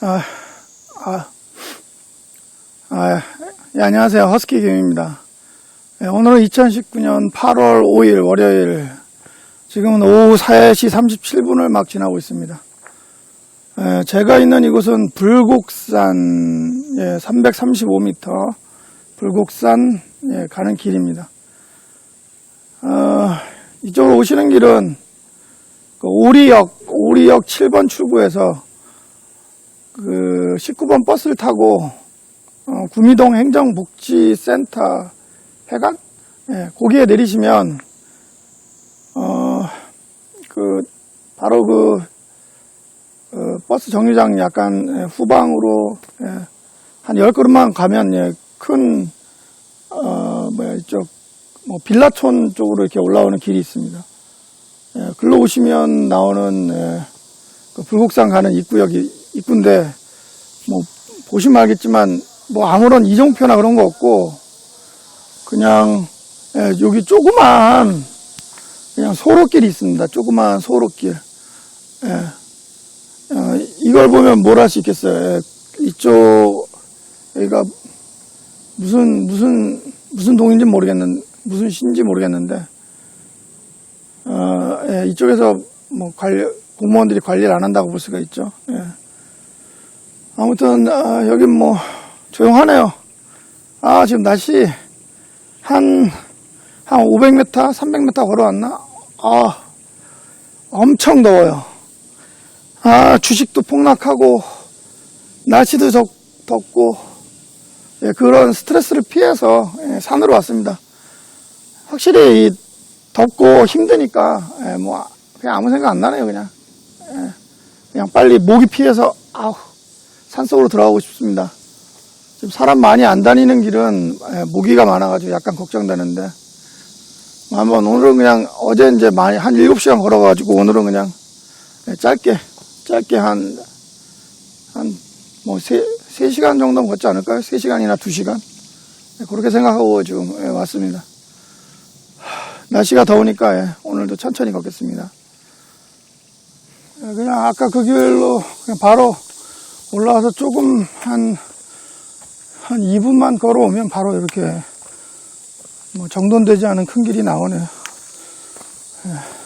아, 아, 아, 예, 안녕하세요. 허스키 김입니다. 예, 오늘은 2019년 8월 5일 월요일, 지금은 오후 4시 37분을 막 지나고 있습니다. 예, 제가 있는 이곳은 불곡산, 예, 335m, 불곡산, 예, 가는 길입니다. 어, 이쪽으로 오시는 길은 그 오리역, 오리역 7번 출구에서 그 19번 버스를 타고 어, 구미동 행정복지센터 해관 예, 거기에 내리시면 어, 그 바로 그 어, 버스 정류장 약간 예, 후방으로 예, 한 10걸음만 가면 예, 큰 어, 뭐야 이쪽 뭐 빌라촌 쪽으로 이렇게 올라오는 길이 있습니다. 예, 글로 오시면 나오는 예, 그 불곡산 가는 입구역이 입구인데 뭐 보시면 알겠지만 뭐 아무런 이정표나 그런 거 없고 그냥 예, 여기 조그만 그냥 소로길이 있습니다. 조그만 소로길. 예. 어, 이걸 보면 뭘 할 수 있겠어요. 예, 이쪽 여기가 무슨 무슨 무슨 동인지 모르겠는 무슨 시인지 모르겠는데 어, 예, 이쪽에서 뭐 관리 공무원들이 관리를 안 한다고 볼 수가 있죠. 예. 아무튼 아, 여긴 뭐 조용하네요. 아 지금 날씨 한한 500m, 300m 걸어왔나? 아 엄청 더워요. 아 주식도 폭락하고 날씨도 적, 덥고 예, 그런 스트레스를 피해서 예, 산으로 왔습니다. 확실히 이 덥고 힘드니까 예, 뭐 그냥 아무 생각 안 나네요 그냥 예, 그냥 빨리 모기 피해서 아우 산속으로 들어가고 싶습니다. 지금 사람 많이 안 다니는 길은 예, 모기가 많아가지고 약간 걱정되는데 한번 오늘은 그냥 어제 이제 많이 한 7시간 걸어가지고 오늘은 그냥 예, 짧게 짧게 한 한뭐세 3시간 정도 걷지 않을까요? 3시간이나 2시간 예, 그렇게 생각하고 지금 예, 왔습니다. 하, 날씨가 더우니까 예, 오늘도 천천히 걷겠습니다. 예, 그냥 아까 그 길로 그냥 바로 올라와서 조금 한, 한 2분만 걸어오면 바로 이렇게 뭐 정돈되지 않은 큰 길이 나오네요. 예.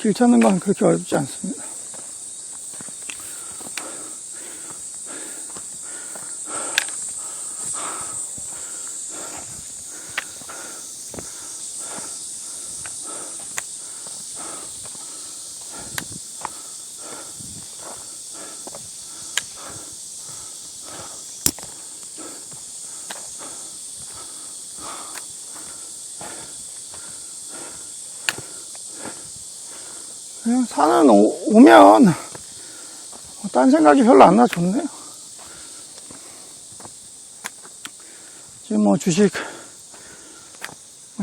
길 찾는 건 그렇게 어렵지 않습니다. 그냥 산은 오, 오면 뭐딴 생각이 별로 안 나 좋네요. 지금 뭐 주식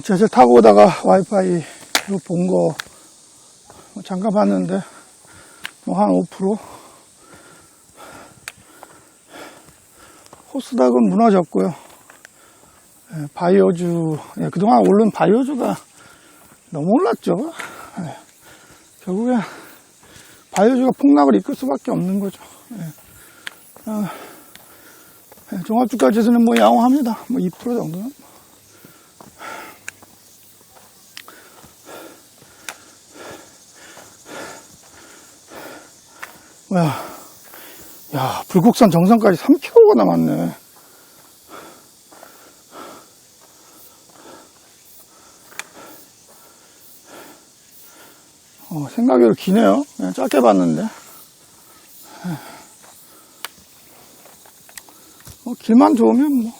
제실 타고 오다가 와이파이로 본거 잠깐 봤는데 뭐 한 5% 호스닥은 무너졌고요. 예, 바이오주 예, 그동안 오른 바이오주가 너무 올랐죠. 예. 결국에 바이오주가 폭락을 이끌 수밖에 없는 거죠. 예. 어, 예, 종합주가 지수는 뭐 양호합니다. 뭐 2% 정도는. 뭐야, 야, 불국산 정상까지 3km가 남았네. 어, 생각외로 기네요. 그냥 짧게 봤는데. 어, 길만 좋으면 뭐.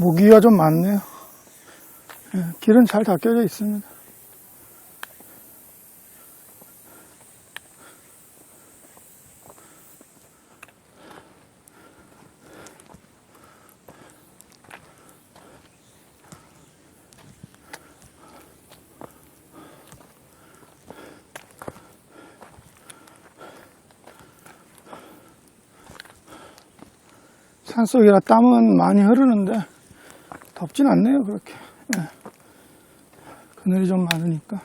모기가 좀 많네요. 예, 길은 잘 닦여져 있습니다. 산속이라 땀은 많이 흐르는데 덥진 않네요 그렇게 예. 그늘이 좀 많으니까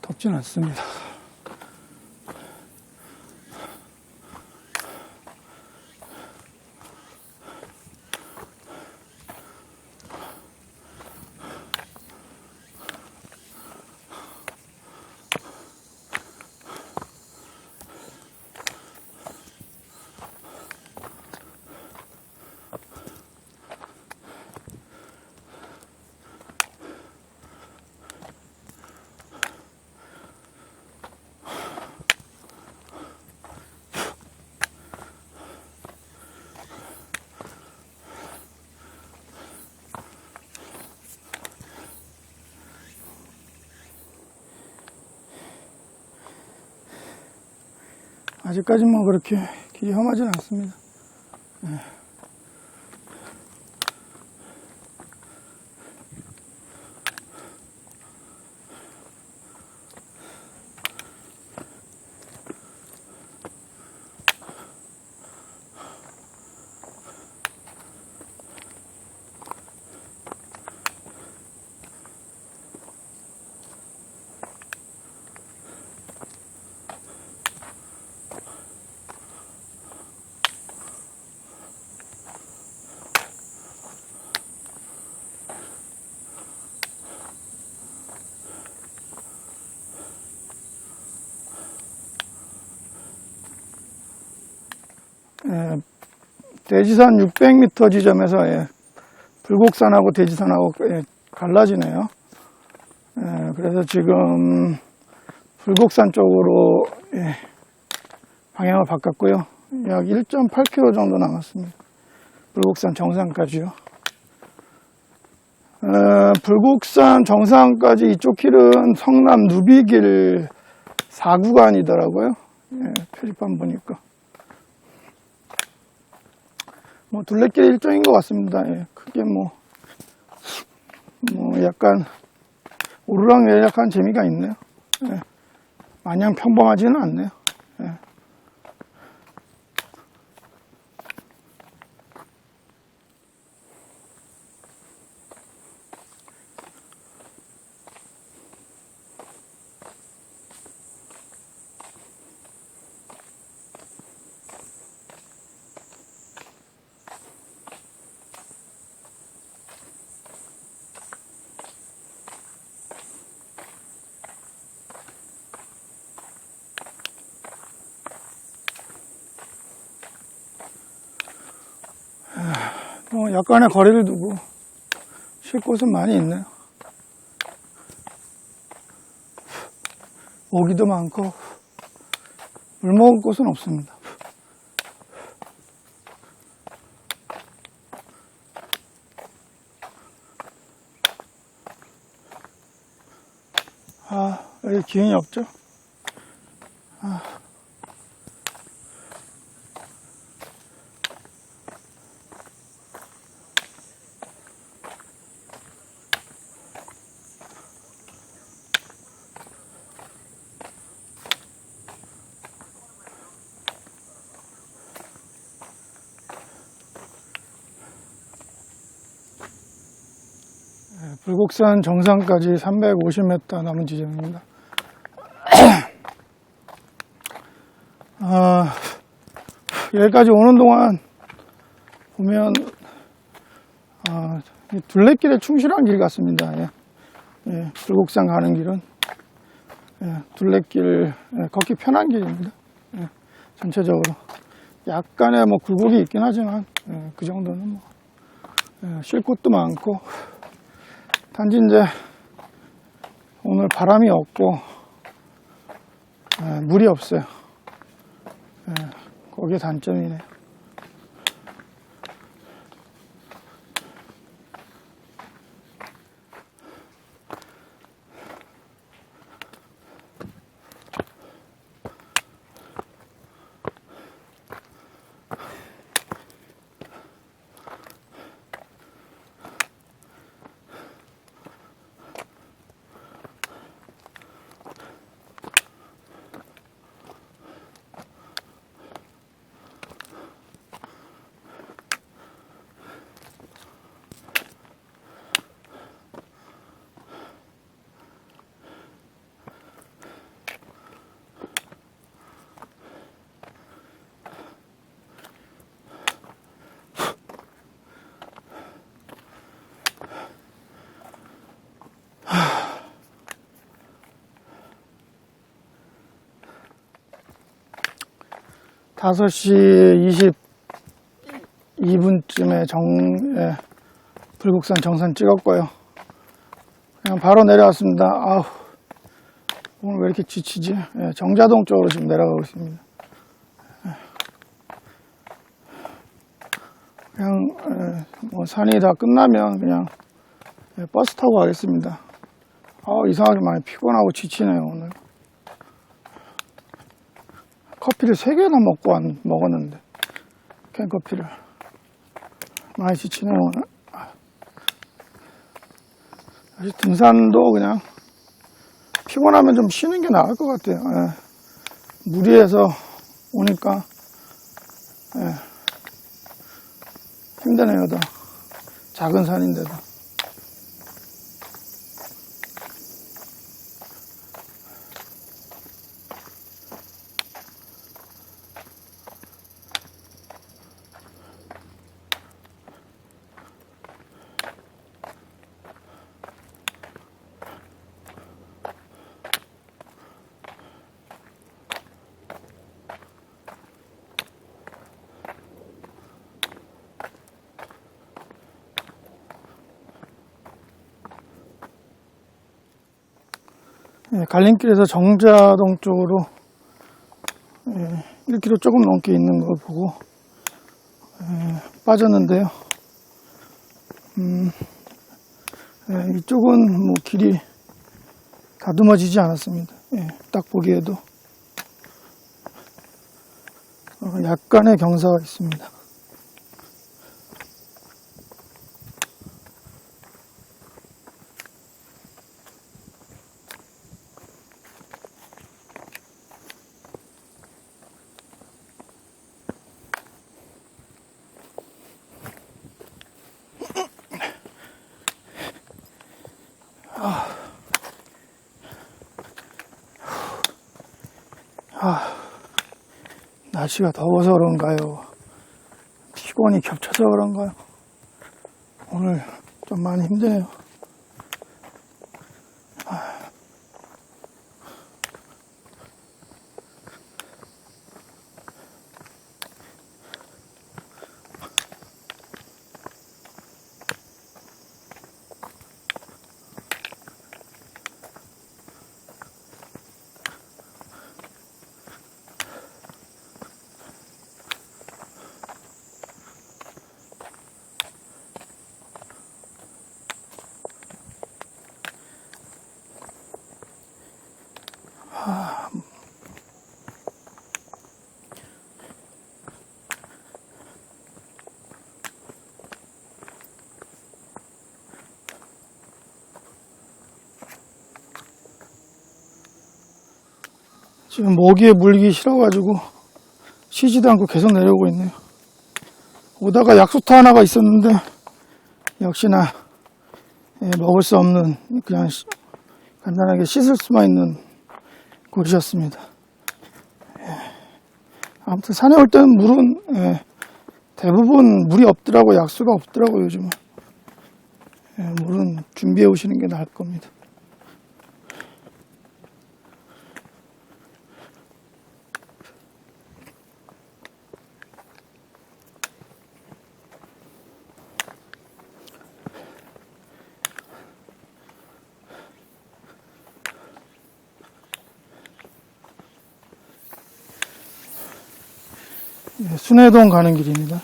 덥진 않습니다 아직까지 뭐 그렇게 길이 험하진 않습니다 예, 대지산 600m 지점에서 예, 불곡산하고 대지산하고 예, 갈라지네요. 예, 그래서 지금 불곡산 쪽으로 예, 방향을 바꿨고요. 약 1.8km 정도 남았습니다. 불곡산 정상까지요. 어, 불곡산 정상까지 이쪽 길은 성남 누비길 4구간이더라고요. 예, 표지판 보니까. 뭐 둘레길 일종인 것 같습니다. 예, 크게 뭐, 뭐 약간 오르락 내리락 한 재미가 있네요. 예, 마냥 평범하지는 않네요. 예. 뭐 약간의 거리를 두고 쉴 곳은 많이 있네요. 모기도 많고 물 먹을 곳은 없습니다. 아, 여기 기운이 없죠? 불곡산 정상까지 350m 남은 지점입니다. 아, 여기까지 오는 동안 보면 아, 이 둘레길에 충실한 길 같습니다. 예. 예, 불곡산 가는 길은 예, 둘레길 예, 걷기 편한 길입니다. 예, 전체적으로 약간의 뭐 굴곡이 있긴 하지만 예, 그 정도는 뭐 예, 쉴 곳도 많고 단지 이제 오늘 바람이 없고 예, 물이 없어요. 예, 그게 단점이네요. 5시 22분쯤에 정, 예, 불국산 정산 찍었고요. 그냥 바로 내려왔습니다. 아우, 오늘 왜 이렇게 지치지? 예, 정자동 쪽으로 지금 내려가고 있습니다. 예. 그냥, 예, 뭐 산이 다 끝나면 그냥 예, 버스 타고 가겠습니다. 아 이상하게 많이 피곤하고 지치네요, 오늘. 커피를 세 개나 먹고 안, 먹었는데. 캔커피를. 많이 지치네요, 오늘. 사실 등산도 그냥 피곤하면 좀 쉬는 게 나을 것 같아요. 예. 무리해서 오니까, 예. 힘드네요, 더. 작은 산인데도. 예, 갈림길에서 정자동 쪽으로 예, 1km 조금 넘게 있는 걸 보고 예, 빠졌는데요. 음, 예, 이쪽은 뭐 길이 다듬어지지 않았습니다. 예, 딱 보기에도 어, 약간의 경사가 있습니다. 날씨가 더워서 그런가요? 피곤이 겹쳐서 그런가요? 오늘 좀 많이 힘드네요. 지금 모기에 물기 싫어가지고 쉬지도 않고 계속 내려오고 있네요. 오다가 약수터 하나가 있었는데 역시나 예, 먹을 수 없는 그냥 시- 간단하게 씻을 수만 있는 곳이었습니다. 예. 아무튼 산에 올 때는 물은 예, 대부분 물이 없더라고 약수가 없더라고 요즘은 예, 물은 준비해 오시는 게 나을 겁니다. 순회동 가는 길입니다.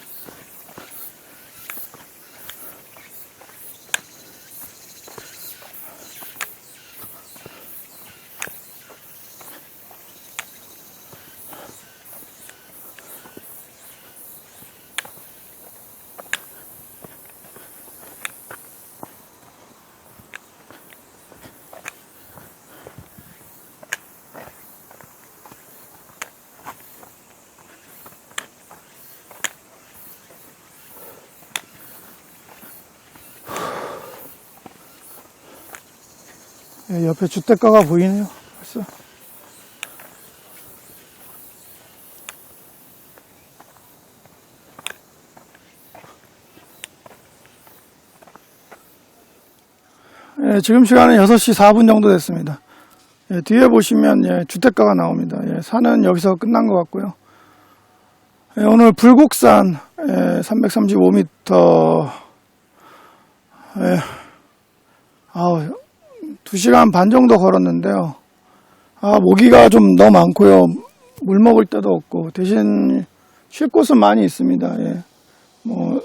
옆에 주택가가 보이네요. 벌써. 예, 지금 시간은 6시 4분 정도 됐습니다. 예, 뒤에 보시면 예, 주택가가 나옵니다. 예, 산은 여기서 끝난 것 같고요. 예, 오늘 불국산 335m 예, 아우, 2시간 반 정도 걸었는데요. 아, 모기가 좀 너무 많고요. 물 먹을 데도 없고 대신 쉴 곳은 많이 있습니다. 예. 뭐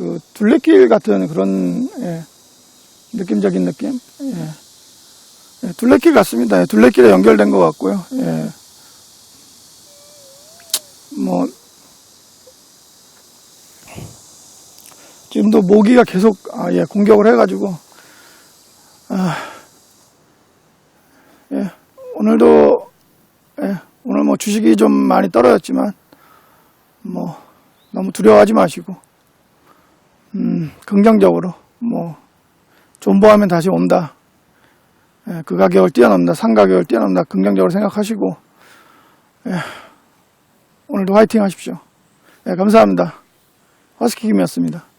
그 둘레길 같은 그런 예, 느낌적인 느낌. 예. 예, 둘레길 같습니다. 예, 둘레길에 연결된 것 같고요. 예. 뭐 지금도 모기가 계속 아, 예, 공격을 해가지고 아, 예, 오늘도 예, 오늘 뭐 주식이 좀 많이 떨어졌지만 뭐 너무 두려워하지 마시고 음, 긍정적으로 뭐 존버하면 다시 온다. 예, 그 가격을 뛰어넘는다. 상 가격을 뛰어넘는다. 긍정적으로 생각하시고 예, 오늘도 화이팅 하십시오. 예, 감사합니다. 허스키 김이었습니다.